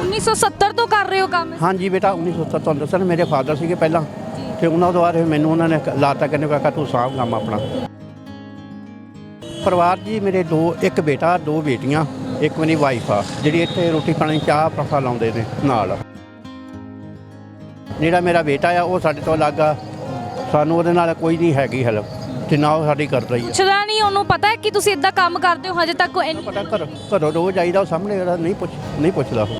1970 ਤੋਂ ਕਰ ਰਹੇ ਹੋ ਕੰਮ? ਹਾਂਜੀ ਬੇਟਾ 1970 ਤੁਹਾਨੂੰ ਦੱਸਿਆ ਨਾ ਮੇਰੇ ਫਾਦਰ ਸੀਗੇ ਪਹਿਲਾਂ। ਤੇ ਉਹਨਾਂ ਤੋਂ ਬਾਅਦ ਫਿਰ ਮੈਨੂੰ ਉਹਨਾਂ ਨੇ ਲਾਤਾ ਕਹਿੰਦੇ ਕਾਕਾ ਤੂੰ ਸਾਂਭ ਕੰਮ ਆਪਣਾ। ਪਰਿਵਾਰ ਜੀ ਮੇਰੇ ਦੋ ਇੱਕ ਬੇਟਾ ਦੋ ਬੇਟੀਆਂ ਇੱਕ ਮੇਰੀ ਵਾਈਫ ਆ ਜਿਹੜੀ ਇੱਥੇ ਰੋਟੀ ਪਾਣੀ ਚਾਹ ਪ੍ਰਫਾ ਲਾਉਂਦੇ ਨੇ ਨਾਲ। ਜਿਹੜਾ ਮੇਰਾ ਬੇਟਾ ਆ ਉਹ ਸਾਡੇ ਤੋਂ ਅਲੱਗ ਆ। ਸਾਨੂੰ ਉਹਦੇ ਨਾਲ ਕੋਈ ਨਹੀਂ ਹੈਗੀ ਹੈਲਪ ਤੇ ਨਾ ਉਹ ਸਾਡੀ ਕਰਦਾ ਹੀ ਆ। ਪੁੱਛਦਾ ਨਹੀਂ ਉਹਨੂੰ ਪਤਾ ਹੈ ਕਿ ਤੁਸੀਂ ਇਦਾਂ ਕੰਮ ਕਰਦੇ ਹੋ? ਹਜੇ ਤੱਕ ਉਹ ਇੰਨੀ- ਪਤਾ ਘਰ ਘਰੋਂ ਰੋਜ਼ ਆਈਦਾ ਉਹ ਸਾਹਮਣੇ ਜਿਹੜਾ ਨਹੀਂ ਪੁੱਛ ਨਹੀਂ ਪੁੱਛਦਾ ਉਹ।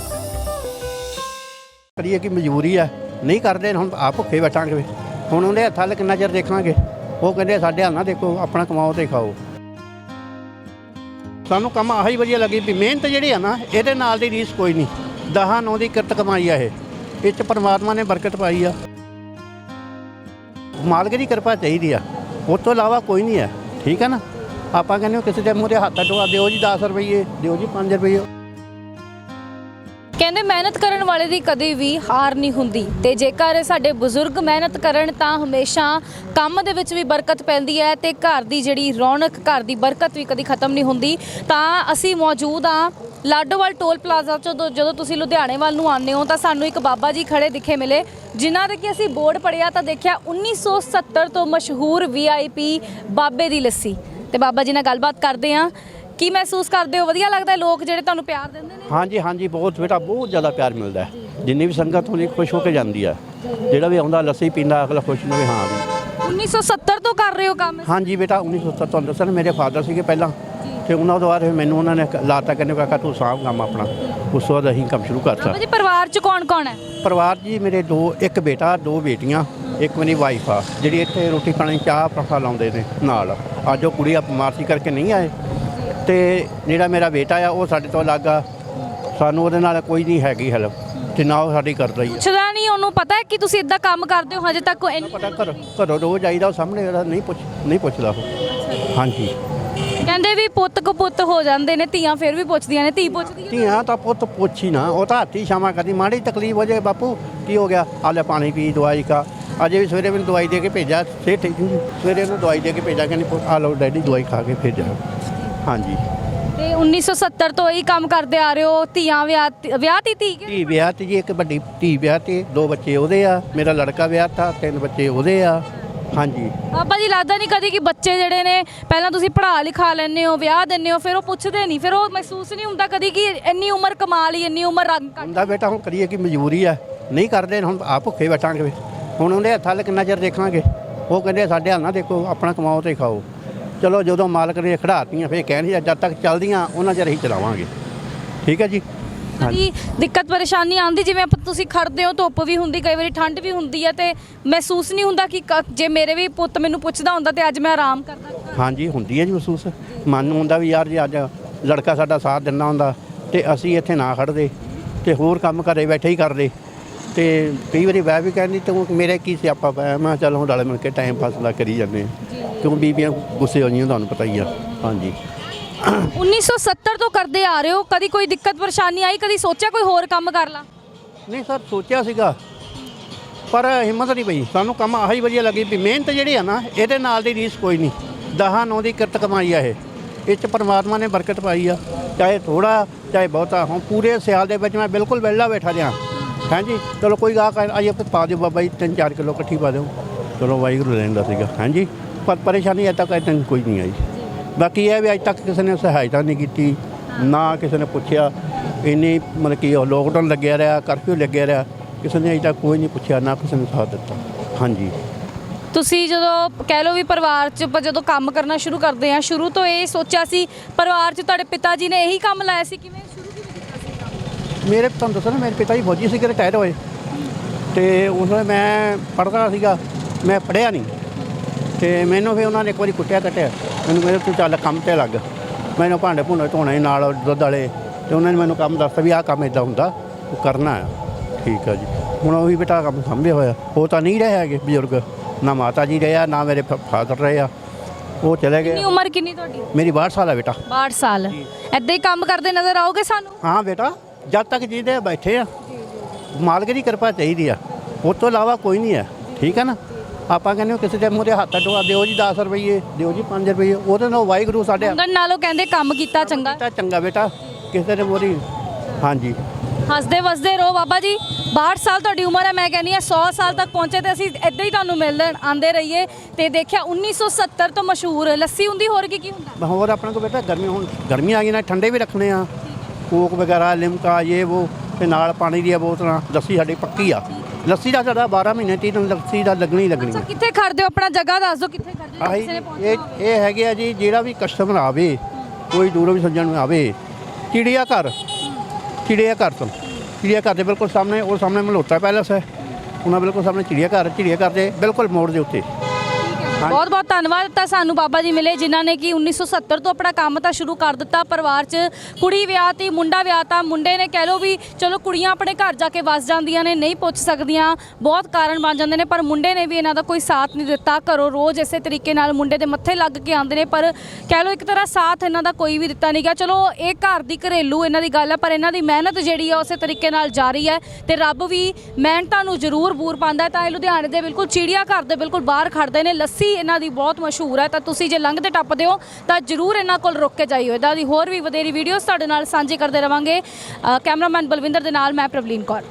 ਕਰੀਏ ਕਿ ਮਜਬੂਰੀ ਆ? ਨਹੀਂ ਕਰਦੇ, ਹੁਣ ਆਪ ਭੁੱਖੇ ਬੈਠਾਂਗੇ ਵੀ। ਹੁਣ ਉਹਦੇ ਹੱਥਾਂ 'ਲ ਕਿੰਨਾ ਚਿਰ ਦੇਖਾਂਗੇ? ਉਹ ਕਹਿੰਦੇ, ਸਾਡੇ ਹੱਲ ਨਾ ਦੇਖੋ, ਆਪਣਾ ਕਮਾਓ ਤੇ ਖਾਓ। ਸਾਨੂੰ ਕੰਮ ਆਹੀ ਵਧੀਆ ਲੱਗੀ ਵੀ ਮਿਹਨਤ ਜਿਹੜੀ ਆ ਨਾ, ਇਹਦੇ ਨਾਲ ਦੀ ਰੀਸ ਕੋਈ ਨਹੀਂ। ਦਹਾਂ ਨੌ ਦੀ ਕਿਰਤ ਕਮਾਈ ਆ ਇਹ। ਇਹ 'ਚ ਪਰਮਾਤਮਾ ਨੇ ਬਰਕਤ ਪਾਈ ਆ। ਮਾਲਕ ਦੀ ਕਿਰਪਾ ਚਾਹੀਦੀ ਆ। ਉਸ ਤੋਂ ਇਲਾਵਾ ਕੋਈ ਨਹੀਂ ਹੈ ਠੀਕ ਹੈ ਨਾ? ਆਪਾਂ ਕਹਿੰਦੇ ਹਾਂ, ਕਿਸੇ ਦੇ ਮੂਹਰੇ ਹੱਥ ਅਡਵਾ ਦਿਓ ਜੀ 10 ਰੁਪਏ ਦਿਓ ਜੀ 5 ਰੁਪਏ ਕਹਿੰਦੇ ਮਿਹਨਤ ਕਰਨ ਵਾਲੇ ਦੀ ਕਦੇ ਵੀ ਹਾਰ ਨਹੀਂ ਹੁੰਦੀ ਤੇ ਜੇਕਰ ਸਾਡੇ ਬਜ਼ੁਰਗ ਮਿਹਨਤ ਕਰਨ ਤਾਂ ਹਮੇਸ਼ਾ ਕੰਮ ਦੇ ਵਿੱਚ ਵੀ ਬਰਕਤ ਪੈਂਦੀ ਹੈ ਤੇ ਘਰ ਦੀ ਜਿਹੜੀ ਰੌਣਕ, ਘਰ ਦੀ ਬਰਕਤ ਵੀ ਕਦੀ ਖਤਮ ਨਹੀਂ ਹੁੰਦੀ। ਤਾਂ ਅਸੀਂ ਮੌਜੂਦ ਆ ਲਾਡੋਵਾਲ ਟੋਲ ਪਲਾਜ਼ਾ ਤੋਂ ਜਦੋਂ- ਜਦੋਂ ਤੁਸੀਂ ਲੁਧਿਆਣੇ ਵੱਲ ਨੂੰ ਆਉਂਦੇ ਹੋ ਤਾਂ ਸਾਨੂੰ ਇੱਕ ਬਾਬਾ ਜੀ ਖੜੇ ਦਿਖੇ ਮਿਲੇ, ਜਿਨ੍ਹਾਂ ਦੇ ਕਿ ਅਸੀਂ ਬੋਰਡ ਪੜਿਆ ਤਾਂ ਦੇਖਿਆ 1970 ਤੋਂ ਮਸ਼ਹੂਰ ਵੀਆਈਪੀ ਬਾਬੇ ਦੀ ਲੱਸੀ। ਤੇ ਬਾਬਾ ਜੀ ਨਾਲ ਗੱਲਬਾਤ ਕਰਦੇ ਆ ਕੀ ਮਹਿਸੂਸ ਕਰਦੇ ਹੋ? ਵਧੀਆ ਲੱਗਦਾ ਹੈ ਲੋਕ ਜਿਹੜੇ ਤੁਹਾਨੂੰ ਪਿਆਰ ਦਿੰਦੇ ਨੇ? ਹਾਂਜੀ ਹਾਂਜੀ ਬਹੁਤ ਬੇਟਾ ਬਹੁਤ ਜ਼ਿਆਦਾ ਪਿਆਰ ਮਿਲਦਾ ਹੈ। ਜਿੰਨੀ ਵੀ ਸੰਗਤ ਹੁੰਦੀ ਖੁਸ਼ ਹੋ ਕੇ ਜਾਂਦੀ ਆ ਜਿਹੜਾ ਵੀ ਆਉਂਦਾ ਲੱਸੀ ਪੀਂਦਾ ਅਗਲਾ ਖੁਸ਼ ਨੂੰ ਵੀ। ਹਾਂ ਵੀ 1970 ਤੋਂ ਕਰ ਰਹੇ ਹੋ ਕੰਮ? ਹਾਂਜੀ ਬੇਟਾ 1970 ਤੁਹਾਨੂੰ ਦੱਸਿਆ ਨਾ ਮੇਰੇ ਫਾਦਰ ਸੀਗੇ ਪਹਿਲਾਂ। ਤੇ ਉਹਨਾਂ ਤੋਂ ਬਾਅਦ ਫਿਰ ਮੈਨੂੰ ਉਹਨਾਂ ਨੇ ਲਾਤਾ ਕਹਿੰਦੇ ਕਾਕਾ ਤੂੰ ਸਾਂਭ ਕੰਮ ਆਪਣਾ। ਉਸ ਤੋਂ ਬਾਅਦ ਅਸੀਂ ਕੰਮ ਸ਼ੁਰੂ ਕਰਤਾ। ਬਾਬਾ ਜੀ ਪਰਿਵਾਰ ਚ ਕੌਣ ਕੌਣ ਹੈ? ਪਰਿਵਾਰ ਜੀ ਮੇਰੇ ਦੋ ਇੱਕ ਬੇਟਾ ਦੋ ਬੇਟੀਆਂ ਇੱਕ ਮੇਰੀ ਵਾਈਫ ਆ। ਜਿਹੜੀ ਇੱਥੇ ਰੋਟੀ ਪਾਣੀ ਚਾਹ ਪ੍ਰਫਾ ਲਾਉਂਦੇ ਨੇ ਨਾਲ। ਅੱਜ ਉਹ ਕੁੜੀ ਆ ਬਿਮਾਰ ਕਰਕੇ ਨਹੀਂ ਆਏ। ਤੇ ਜਿਹੜਾ ਮੇਰਾ ਬੇਟਾ ਆ ਉਹ ਸਾਡੇ ਤੋਂ ਅਲੱਗ ਆ। ਸਾਨੂੰ ਉਹਦੇ ਨਾਲ ਕੋਈ ਨਹੀਂ ਹੈਗੀ ਹੈਲਪ ਤੇ ਨਾ ਉਹ ਸਾਡੀ ਕਰਦਾ ਹੀ ਆ। ਪੁੱਛਦਾ ਨਹੀਂ ਉਹਨੂੰ ਪਤਾ ਹੈ ਕਿ ਤੁਸੀਂ ਇਦਾਂ ਕੰਮ ਕਰਦੇ ਹੋ ਹਜੇ ਤੱਕ ਉਹ ਇੰਨੀ- ਪਤਾ ਘਰ ਘਰੋਂ ਰੋਜ਼ ਆਈਦਾ ਉਹ ਸਾਹਮਣੇ ਜਿਹੜਾ ਨਹੀਂ ਪੁੱਛ ਨਹੀਂ ਪੁੱਛਦਾ ਉਹ। ਹਾਂਜੀ। ਕਹਿੰਦੇ ਵੀ ਪੁੱਤ ਕੋ ਪੁੱਤ ਹੋ ਜਾਂਦੇ ਨੇ ਧੀਆਂ ਫਿਰ ਵੀ ਪੁੱਛਦੀਆਂ ਨੇ ਧੀ ਪੁੱਛਦੀ ਹੈ। ਧੀਆਂ ਤਾਂ ਪੁੱਤ ਪੁੱਛ ਨਾ ਉਹ ਤਾਂ ਹੱਥੀ ਸ਼ਾਮਾਂ ਕਦੀ ਮਾੜੀ ਤਕਲੀਫ ਹੋ ਜਾਏ ਬਾਪੂ ਕੀ ਹੋ ਗਿਆ? ਆ ਲੈ ਪਾਣੀ ਪੀ ਦਵਾਈ ਖਾ। ਅਜੇ ਵੀ ਸਵੇਰੇ ਮੈਨੂੰ ਦਵਾਈ ਦੇ ਕੇ ਭੇਜਿਆ ਸੇ ਠੀਕ ਨਹੀਂ ਸਵੇਰੇ ਉਹਨੂੰ ਦਵਾਈ ਦੇ ਕੇ ਭੇਜਿਆ ਕਹਿੰਦੀ ਪੁੱਤ ਆ ਲਓ ਡੈਡੀ ਦਵਾਈ ਖਾ ਕੇ ਫਿਰ ਜਾਓ ਹਾਂਜੀ। ਤੇ 1970 ਤੋਂ ਇਹੀ ਕੰਮ ਕਰਦੇ ਆ ਰਹੇ ਹੋ ਧੀਆਂ ਵਿਆਹ ਵਿਆਹ ਤੀ ਧੀ ਕਿ ਧੀ ਵਿਆਹ ਤੇ ਜੀ ਇੱਕ ਵੱਡੀ ਧੀ ਵਿਆਹ ਤੇ ਦੋ ਬੱਚੇ ਉਹਦੇ ਆ ਮੇਰਾ ਲੜਕਾ ਵਿਆਹ ਤਾਂ ਤਿੰਨ ਬੱਚੇ ਉਹਦੇ ਆ ਹਾਂਜੀ। ਬਾਬਾ ਜੀ ਲੱਗਦਾ ਨਹੀਂ ਕਦੀ ਕਿ ਬੱਚੇ ਜਿਹੜੇ ਨੇ ਪਹਿਲਾਂ ਤੁਸੀਂ ਪੜ੍ਹਾ ਲਿਖਾ ਲੈਂਦੇ ਹੋ ਵਿਆਹ ਦਿੰਦੇ ਹੋ ਫਿਰ ਉਹ ਪੁੱਛਦੇ ਨਹੀਂ ਫਿਰ ਉਹ ਮਹਿਸੂਸ ਨਹੀਂ ਹੁੰਦਾ ਕਦੀ ਕਿ ਇੰਨੀ ਉਮਰ ਕਮਾ ਲਈ ਇੰਨੀ ਉਮਰ ਰੰਗ ਕੱਢ ਹੁੰਦਾ ਬੇਟਾ ਹੁਣ ਕਰੀਏ ਕਿ ਮਜਬੂਰੀ ਆ ਨਹੀਂ ਕਰਦੇ ਹੁਣ ਆਪ ਭੁੱਖੇ ਬੈਠਾਂਗੇ। ਹੁਣ ਉਹਦੇ ਹੱਥਾਂ 'ਲ ਕਿੰਨਾ ਚਿਰ ਦੇਖਾਂਗੇ ਉਹ ਕਹਿੰਦੇ ਸਾਡੇ ਹੱਥ ਨਾ ਦੇਖੋ ਆਪਣਾ ਕਮਾਓ ਤੇ ਖਾਓ। ਚਲੋ ਜਦੋਂ ਮਾਲਕ ਨੇ ਖੜਾਤੀਆਂ ਫੇਰ ਕਹਿਣਗੇ ਜਦ ਤੱਕ ਚੱਲਦੀਆਂ ਉਹਨਾਂ ਚਿਰ ਅਸੀਂ ਚਲਾਵਾਂਗੇ। ਠੀਕ ਹੈ ਜੀ? ਕਦੀ ਦਿੱਕਤ ਪਰੇਸ਼ਾਨੀ ਆਉਂਦੀ ਜਿਵੇਂ ਆਪਾਂ ਤੁਸੀਂ ਖੜਦੇ ਹੋ ਧੁੱਪ ਵੀ ਹੁੰਦੀ ਕਈ ਵਾਰੀ ਠੰਡ ਵੀ ਹੁੰਦੀ ਹੈ ਤੇ ਮਹਿਸੂਸ ਨਹੀਂ ਹੁੰਦਾ ਕਿ ਕ- ਜੇ ਮੇਰੇ ਵੀ ਪੁੱਤ ਮੈਨੂੰ ਪੁੱਛਦਾ ਹੁੰਦਾ ਤੇ ਅੱਜ ਮੈਂ ਆਰਾਮ ਕਰਦਾ। ਹਾਂਜੀ ਹੁੰਦੀ ਹੈ ਜੀ ਮਹਿਸੂਸ। ਮਨ ਨੂੰ ਹੁੰਦਾ ਵੀ ਯਾਰ ਜੇ ਅੱਜ ਲੜਕਾ ਸਾਡਾ ਸਾਥ ਦਿੰਦਾ ਹੁੰਦਾ ਤੇ ਅਸੀਂ ਇੱਥੇ ਨਾ ਖੜਦੇ ਤੇ ਹੋਰ ਕੰਮ ਘਰੇ ਬੈਠੇ ਹੀ ਕਰਦੇ। ਤੇ ਕਈ ਵਾਰੀ ਵੈ ਵੀ ਕਹਿੰਦੀ ਤੂੰ ਮੇਰੇ ਕੀ ਸਿਆਪਾ ਪਿਆ ਮੈਂ ਕਿਹਾ ਚੱਲ ਹੁਣ ਡਾਲੇ ਮਿਲ ਕੇ ਟਾਈਮ ਪਾਸ ਲਾ ਕਰੀ ਜਾਂਦੇ ਹਾਂ। ਕਿਉਂ ਬੀਬੀਆਂ ਗੁੱਸੇ ਹੋ ਜਾਂਦੀਆਂ ਤੁਹਾਨੂੰ ਪਤਾ ਹੀ ਆ। ਹਾਂਜੀ। 1970 ਤੋਂ ਕਰਦੇ ਆ ਰਹੇ ਹੋ ਕਦੀ ਕੋਈ ਦਿੱਕਤ ਪਰੇਸ਼ਾਨੀ ਆਈ ਕਦੀ ਸੋਚਿਆ ਕੋਈ ਹੋਰ ਕੰਮ ਕਰ ਲਾ? ਨਹੀਂ ਸਰ ਸੋਚਿਆ ਸੀਗਾ। ਪਰ ਹਿੰਮਤ ਨਹੀਂ ਪਈ। ਸਾਨੂੰ ਕੰਮ ਆਹੀ ਵਧੀਆ ਲੱਗੀ ਵੀ ਮਿਹਨਤ ਜਿਹੜੀ ਆ ਨਾ ਇਹਦੇ ਨਾਲ ਦੀ ਰੀਸ ਕੋਈ ਨਹੀਂ। ਦਹਾਂ ਨੌ ਦੀ ਕਿਰਤ ਕਮਾਈ ਆ ਇਹ। ਇਹ 'ਚ ਪਰਮਾਤਮਾ ਨੇ ਬਰਕਤ ਪਾਈ ਆ। ਚਾਹੇ ਥੋੜਾ ਚਾਹੇ ਬਹੁਤਾ। ਹੁਣ ਪੂਰੇ ਸਿਆਲ ਦੇ ਵਿੱਚ ਮੈਂ ਬਿਲਕੁਲ ਵਿਹਲਾ ਬੈਠਾ ਰਿਹਾ। ਹਾਂਜੀ ਚਲੋ ਕੋਈ ਗਾ ਕਰ ਆਈਏ ਫਿਰ ਪਾ ਦਿਓ ਬਾਬਾ ਜੀ ਤਿੰਨ ਚਾਰ ਕਿਲੋ ਇਕੱਠੀ ਪਾ ਦਿਓ। ਚਲੋ ਵਾਹਿਗੁਰੂ ਰਹਿੰਦਾ ਸੀਗਾ। ਹਾਂਜੀ। ਪਰ ਪਰੇਸ਼ਾਨੀ ਅਜੇ ਤੱਕ ਤੱਕ ਕੋਈ ਨਹੀਂ ਆਈ। ਬਾਕੀ ਇਹ ਵੀ ਅਜੇ ਤੱਕ ਕਿਸੇ ਨੇ ਸਹਾਇਤਾ ਨਹੀਂ ਕੀਤੀ ਨਾ ਕਿਸੇ ਨੇ ਪੁੱਛਿਆ। ਇੰਨੀ ਮਤਲਬ ਕਿ ਉਹ ਲੋਕਡਾਊਨ ਲੱਗਿਆ ਰਿਹਾ ਕਰਫਿਊ ਲੱਗਿਆ ਰਿਹਾ ਕਿਸੇ ਨੇ ਅਜੇ ਤੱਕ ਕੋਈ ਨਹੀਂ ਪੁੱਛਿਆ ਨਾ ਕਿਸੇ ਨੇ ਸਾਥ ਦਿੱਤਾ। ਹਾਂਜੀ। ਤੁਸੀਂ ਜਦੋਂ ਕਹਿ ਲਓ ਵੀ ਪਰਿਵਾਰ 'ਚ ਆਪਾਂ ਜਦੋਂ ਕੰਮ ਕਰਨਾ ਸ਼ੁਰੂ ਕਰਦੇ ਆ ਸ਼ੁਰੂ ਤੋਂ ਇਹ ਸੋਚਿਆ ਸੀ ਪਰਿਵਾਰ 'ਚ ਤੁਹਾਡੇ ਪਿਤਾ ਜੀ ਨੇ ਇਹੀ ਕੰਮ ਲਾਇਆ ਸੀ ਕਿਵੇਂ ਸ਼ੁਰੂ ਕਿਵੇਂ ਕੀਤਾ ਸੀ? ਕੰਮ? ਮੇਰੇ ਤੁਹਾਨੂੰ ਦੱਸਣਾ ਮੇਰੇ ਪਿਤਾ ਜੀ ਫੌਜੀ ਸੀਗੇ ਰਿਟਾਇਰ ਹੋਏ। ਤੇ ਉਸ ਵੇਲੇ ਮੈਂ ਪੜ੍ਹਦਾ ਸੀਗਾ ਮੈਂ ਪੜ੍ਹਿਆ ਨਹੀਂ। ਤੇ ਮੈਨੂੰ ਫਿਰ ਉਹਨਾਂ ਨੇ ਇੱਕ ਵਾਰੀ ਕੁੱਟਿਆ ਕੱਟਿਆ ਮੈਨੂੰ ਕਹਿੰਦੇ ਤੂੰ ਚੱਲ ਕੰਮ ਤੇ ਲੱਗ। ਮੈਨੂੰ ਭਾਂਡੇ ਭੁੰਡੇ ਧੋਣੇ ਨਾਲ ਦੁੱਧ ਵਾਲੇ। ਤੇ ਉਹਨਾਂ ਨੇ ਮੈਨੂੰ ਕੰਮ ਦੱਸਤਾ ਵੀ ਆਹ ਕੰਮ ਇਦਾਂ ਹੁੰਦਾ ਉਹ ਕਰਨਾ ਹੈ ਠੀਕ ਆ ਜੀ। ਹੁਣ ਉਹੀ ਬੇਟਾ ਕੰਮ ਸੰਭਿਆ ਹੋਇਆ। ਉਹ ਤਾਂ ਨਹੀਂ ਰਹੇ ਹੈਗੇ ਬਜ਼ੁਰਗ। ਨਾ ਮਾਤਾ ਜੀ ਰਹੇ ਆ ਨਾ ਮੇਰੇ ਫਾਦਰ ਰਹੇ ਆ। ਉਹ ਚਲੇ ਕਿੰਨੀ ਗਏ ਉਮਰ ਕਿੰਨੀ ਤੁਹਾਡੀ? ਮੇਰੀ 62 ਸਾਲ ਆ ਬੇਟਾ। 62 ਸਾਲ। ਐਦਾਂ ਹੀ ਕੰਮ ਕਰਦੇ ਨਜ਼ਰ ਆਓਗੇ ਸਾਨੂੰ? ਹਾਂ ਬੇਟਾ ਜਦ ਤੱਕ ਜੀਦੇ ਬੈਠੇ ਆ। ਮਾਲਕ ਦੀ ਕਿਰਪਾ ਚਾਹੀਦੀ ਆ। ਉਸ ਤੋਂ ਇਲਾਵਾ ਕੋਈ ਨਹੀਂ ਹੈ ਠੀਕ ਹੈ ਨਾ? ਆਪਾਂ ਕਹਿੰਦੇ ਹਾਂ ਕਿਸੇ ਦੇ ਮੂਹਰੇ ਹੱਥ ਅੱਡਵਾ ਦਿਓ ਜੀ 10 ਰੁਪਏ ਦਿਓ ਜੀ 5 ਰੁਪਏ ਉਹਦੇ ਨਾਲ ਵਾਹਿਗੁਰੂ ਸਾਡੇ ਮੰਗਣ ਨਾਲੋਂ ਕਹਿੰਦੇ ਕੰਮ ਕੀਤਾ ਚੰਗਾ। ਤਾਂ ਚੰਗਾ ਬੇਟਾ ਕਿਸੇ ਦੇ ਮੂਹਰੇ ਹਾਂਜੀ। ਹੱਸਦੇ ਵਸਦੇ ਰਹੋ ਬਾਬਾ ਜੀ। 62 ਸਾਲ ਤੁਹਾਡੀ ਉਮਰ ਹੈ ਮੈਂ ਕਹਿੰਦੀ ਹਾਂ 100 ਸਾਲ ਤੱਕ ਪਹੁੰਚੇ ਤੇ ਅਸੀਂ ਇੱਦਾਂ ਹੀ ਤੁਹਾਨੂੰ ਮਿਲਣ ਆਂਦੇ ਰਹੀਏ ਤੇ ਦੇਖਿਆ 1970 ਤੋਂ ਮਸ਼ਹੂਰ ਲੱਸੀ ਹੁੰਦੀ ਹੋਰ ਕੀ ਕੀ ਹੁੰਦਾ ਹੋਰ ਆਪਣੇ ਕੋਲ ਬੇਟਾ ਗਰਮੀ ਹੁਣ ਗਰਮੀ ਆ ਗਈ ਨਾ ਠੰਡੇ ਵੀ ਰੱਖਣੇ ਆ। ਕੋਕ ਵਗੈਰਾ ਲਿਮਕਾ ਇਹ ਉਹ ਤੇ ਨਾਲ ਪਾਣੀ ਦੀਆਂ ਬੋਤਲਾਂ ਲੱਸੀ ਸਾਡੀ ਪੱਕੀ ਆ। ਲੱਸੀ ਦਾ ਸਾਡਾ 12 ਮਹੀਨੇ ਤੀਨ ਲੱਸੀ ਦਾ ਲੱਗਣੀ ਹੀ ਲੱਗਣੀ ਅੱਛਾ ਆ। ਕਿੱਥੇ ਖੜਦੇ ਹੋ? ਆਪਣਾ ਜਗ੍ਹਾ ਦੱਸ ਦਿਓ ਕਿੱਥੇ ਖੜਦੇ ਹੋ? ਜੇ ਆਹੀ ਕਿਸੇ ਨੇ ਇਹ। ਇਹ ਹੈਗੇ ਆ ਜੀ ਜਿਹੜਾ ਵੀ ਕਸਟਮਰ ਆਵੇ ਕੋਈ ਦੂਰੋਂ ਵੀ ਸੱਜਣ ਨੂੰ ਆਵੇ ਚਿੜੀਆ ਘਰ ਚਿੜੀਆ ਘਰ ਤੋਂ। ਚਿੜੀਆ ਘਰ ਦੇ ਬਿਲਕੁਲ ਸਾਹਮਣੇ ਉਹ ਸਾਹਮਣੇ ਮਲੋਟਾ ਪੈਲਸ ਹੈ। ਉਹਨਾਂ ਬਿਲਕੁਲ ਸਾਹਮਣੇ ਚਿੜੀਆ ਘਰ ਚਿੜੀਆ ਘਰ ਦੇ ਬਿਲਕੁਲ ਮੋੜ ਦੇ ਉੱਤੇ। ਬਹੁਤ ਬਹੁਤ ਧੰਨਵਾਦ ਤਾਂ ਸਾਨੂੰ ਬਾਬਾ ਜੀ ਮਿਲੇ, ਜਿਨ੍ਹਾਂ ਨੇ ਕਿ 1970 ਤੋਂ ਆਪਣਾ ਕੰਮ ਤਾਂ ਸ਼ੁਰੂ ਕਰ ਦਿੱਤਾ, ਪਰਿਵਾਰ 'ਚ ਕੁੜੀ ਵਿਆਹ ਤੀ, ਮੁੰਡਾ ਵਿਆਹ ਤਾ, ਮੁੰਡੇ ਨੇ ਕਹਿ ਲੋ ਵੀ ਚਲੋ ਕੁੜੀਆਂ ਆਪਣੇ ਘਰ ਜਾ ਕੇ ਵਸ ਜਾਂਦੀਆਂ ਨੇ, ਨਹੀਂ ਪੁੱਛ ਸਕਦੀਆਂ, ਬਹੁਤ ਕਾਰਨ ਬਣ ਜਾਂਦੇ ਨੇ, ਪਰ ਮੁੰਡੇ ਨੇ ਵੀ ਇਹਨਾਂ ਦਾ ਕੋਈ ਸਾਥ ਨਹੀਂ ਦਿੱਤਾ, ਘਰੋਂ ਰੋਜ਼ ਇਸੇ ਤਰੀਕੇ ਨਾਲ ਮੁੰਡੇ ਦੇ ਮੱਥੇ ਲੱਗ ਕੇ ਆਉਂਦੇ ਨੇ, ਪਰ ਕਹਿ ਲੋ ਇੱਕ ਤਰ੍ਹਾਂ ਸਾਥ ਇਹਨਾਂ ਦਾ ਕੋਈ ਵੀ ਦਿੱਤਾ ਨਹੀਂ ਗਿਆ। ਚਲੋ ਇਹ ਘਰ ਦੀ ਘਰੇਲੂ ਇਹਨਾਂ ਦੀ ਗੱਲ ਹੈ ਪਰ ਇਹਨਾਂ ਦੀ ਮਿਹਨਤ ਜਿਹੜੀ ਆ, ਉਸੇ ਤਰੀਕੇ ਨਾਲ ਜਾਰੀ ਹੈ ਤੇ ਰੱਬ ਵੀ ਮਿਹਨਤਾਂ ਨੂੰ ਜ਼ਰੂਰ ਬੂਰ ਪਾਉਂਦਾ ਤਾਂ ਇਹ ਲੁਧਿਆਣੇ ਦੇ ਬਿਲਕੁਲ ਚਿੜੀਆ ਘਰ ਦੇ ਬਿਲਕੁਲ ਬਾਹਰ ਖੜਦੇ ਨੇ, ਲੱਸੀ ਇਹਨਾਂ ਦੀ ਬਹੁਤ ਮਸ਼ਹੂਰ ਹੈ, ਤਾਂ ਤੁਸੀਂ ਜੇ ਲੰਘਦੇ ਟੱਪਦੇ ਹੋ, ਤਾਂ ਜ਼ਰੂਰ ਇਹਨਾਂ ਕੋਲ ਰੁਕ ਕੇ ਜਾਈਓ। ਇਹਦਾ ਦੀ ਹੋਰ ਵੀ ਵਧੇਰੀ ਵੀਡੀਓਜ਼ ਤੁਹਾਡੇ ਨਾਲ ਸਾਂਝੀ ਕਰਦੇ ਰਵਾਂਗੇ। ਕੈਮਰਾਮੈਨ ਬਲਵਿੰਦਰ ਦੇ ਨਾਲ ਮੈਂ ਪ੍ਰਵਲੀਨ ਕੌਰ।